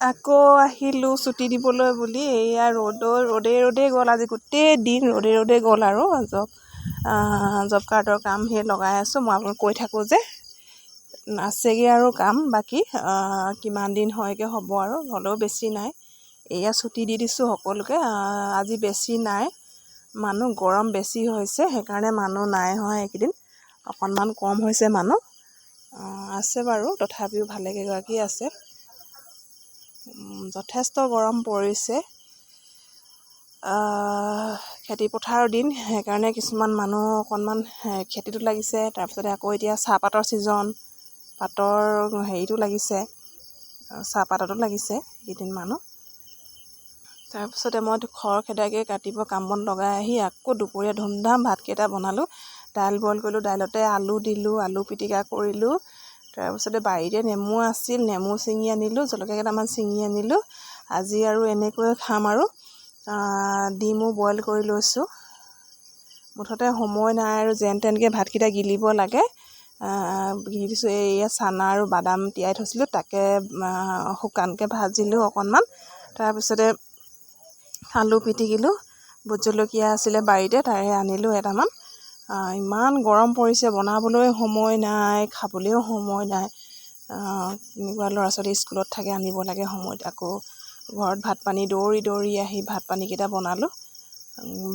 আকৌ আহিলোঁ চুটি দিবলৈ বুলি। এয়া ৰ'দৰ ৰ'দে ৰ'দে গ'ল আজি গোটেই দিন ৰ'দে ৰ'দে গ'ল আৰু জব জব কাৰ্ডৰ কাম সেই লগাই আছোঁ। মই আপোনালোকক কৈ থাকোঁ যে আছেগৈ আৰু কাম বাকী কিমান দিন হয়গৈ হ'ব আৰু হ'লেও বেছি নাই। এয়া চুটি দি দিছোঁ সকলোকে আজি বেছি নাই। মানুহ গৰম বেছি হৈছে সেইকাৰণে মানুহ নাই হোৱা এইকেইদিন। অকণমান কম হৈছে মানুহ। আছে বাৰু তথাপিও ভালেকেইগৰাকী আছে। যথেষ্ট গৰম পৰিছে। খেতি পথাৰৰ দিন সেইকাৰণে কিছুমান মানুহ অকণমান খেতিতো লাগিছে। তাৰপিছতে আকৌ এতিয়া চাহপাতৰ ছিজন পাতৰ হেৰিটো লাগিছে চাহপাততো লাগিছে এইকেইদিন মানুহ তাৰপিছতে মই খৰখেদাকৈ ৰাতিপুৱা কাম বন লগাই আহি আকৌ দুপৰীয়া ধুমধাম ভাতকেইটা বনালোঁ। দাইল বইল কৰিলোঁ দাইলতে আলু দিলোঁ আলু পিটিকা কৰিলোঁ। তাৰপিছতে বাৰীতে নেমু আছিল নেমু ছিঙি আনিলোঁ জলকীয়া কেইটামান ছিঙি আনিলোঁ আজি আৰু এনেকৈয়ে খাম আৰু। ডিমো বইল কৰি লৈছোঁ। মুঠতে সময় নাই আৰু যেন তেনকৈ ভাতকেইটা গিলিব লাগে। গিলি দিছোঁ এইয়া চানা আৰু বাদাম তিয়াই থৈছিলোঁ তাকে শুকানকৈ ভাজিলোঁ অকণমান। তাৰপিছতে আলু পিটিকিলোঁ। ভোট জলকীয়া আছিলে বাৰীতে তাৰে আনিলোঁ এটামান। ইমান গৰম পৰিছে বনাবলৈ সময় নাই খাবলৈও সময় নাই। এনেকুৱা ল'ৰা ছোৱালী স্কুলত থাকে আনিব লাগে সময়ত। আকৌ ঘৰত ভাত পানী দৌৰি দৌৰি আহি ভাত পানীকেইটা বনালোঁ।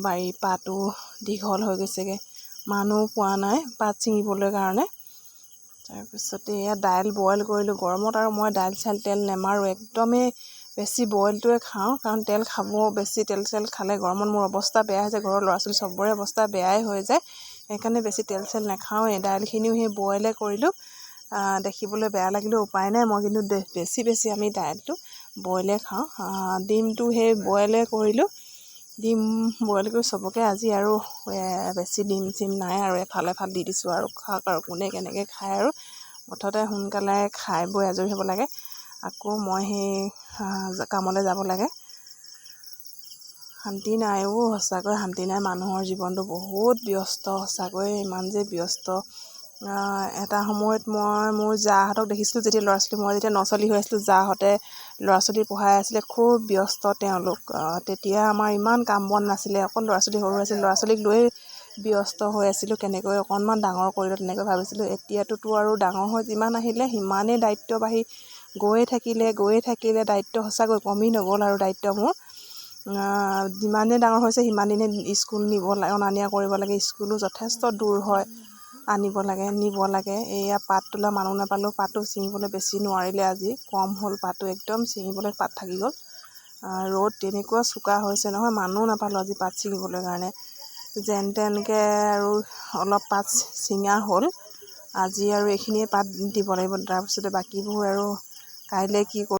বাৰীৰ পাতো দীঘল হৈ গৈছেগৈ। মানুহ পোৱা নাই পাত ছিঙিবলৈ কাৰণে। তাৰপিছতে এয়া দাইল বইল কৰিলোঁ। গৰমত আৰু মই দাইল চাইল তেল নেমাৰোঁ। একদমেই বেছি বইলটোৱে খাওঁ কাৰণ তেল খাব বেছি তেল চেল খালে গৰমত মোৰ অৱস্থা বেয়া হৈ যায় ঘৰৰ ল'ৰা ছোৱালী চবৰে অৱস্থা বেয়াই হৈ যায় সেইকাৰণে বেছি তেল চেল নাখাওঁৱেই। দাইলখিনিও সেই বইলে কৰিলোঁ দেখিবলৈ বেয়া লাগিলেও উপায় নাই মই কিন্তু বেছি বেছি আমি দাইলটো বইলে খাওঁ। ডিমটো সেই বইলে কৰিলোঁ ডিম বইল কৰি চবকে আজি আৰু বেছি ডিম চিম নাই আৰু এফাল এফাল দি দিছোঁ আৰু খাওক আৰু কোনে কেনেকৈ খায় আৰু মুঠতে সোনকালে খাই বৈ আজৰি হ'ব লাগে। আকৌ মই সেই কামলৈ যাব লাগে। শান্তি নাই অ' সঁচাকৈ শান্তি নাই। মানুহৰ জীৱনটো বহুত ব্যস্ত সঁচাকৈ ইমান যে ব্যস্ত। এটা সময়ত মই মোৰ জাহঁতক দেখিছিলোঁ যেতিয়া ল'ৰা ছোৱালী মই যেতিয়া নচলী হৈ আছিলোঁ জাহঁতে ল'ৰা ছোৱালী পঢ়াই আছিলে খুব ব্যস্ত তেওঁলোক। তেতিয়া আমাৰ ইমান কাম বন নাছিলে অকল ল'ৰা ছোৱালী সৰু আছিল ল'ৰা ছোৱালীক লৈয়ে ব্যস্ত হৈ আছিলোঁ কেনেকৈ অকণমান ডাঙৰ কৰিলোঁ তেনেকৈ ভাবিছিলোঁ। এতিয়াতোতো আৰু ডাঙৰ হৈ যিমান আহিলে সিমানেই দায়িত্ব বাঢ়ি গৈয়ে থাকিলে গৈয়ে থাকিলে দায়িত্ব সঁচাকৈ কমি নগ'ল আৰু দায়িত্ব মোৰ। যিমানেই ডাঙৰ হৈছে সিমান দিনে স্কুল নিব লাগে অনা নিয়া কৰিব লাগে। স্কুলো যথেষ্ট দূৰ হয় আনিব লাগে নিব লাগে। এয়া পাত তোলা মানুহ নাপালেও পাতো ছিঙিবলৈ বেছি নোৱাৰিলে আজি। কম হ'ল পাতো একদম ছিঙিবলৈ পাত থাকি গ'ল। ৰ'দ তেনেকুৱা চোকা হৈছে নহয় মানুহ নাপালোঁ আজি পাত ছিঙিবলৈ কাৰণে। যেন তেনকৈ আৰু অলপ পাত ছিঙা হ'ল। আজি আৰু এইখিনিয়ে পাত দিব লাগিব তাৰপিছতে বাকীবোৰ আৰু কাইলৈ কি কৰোঁ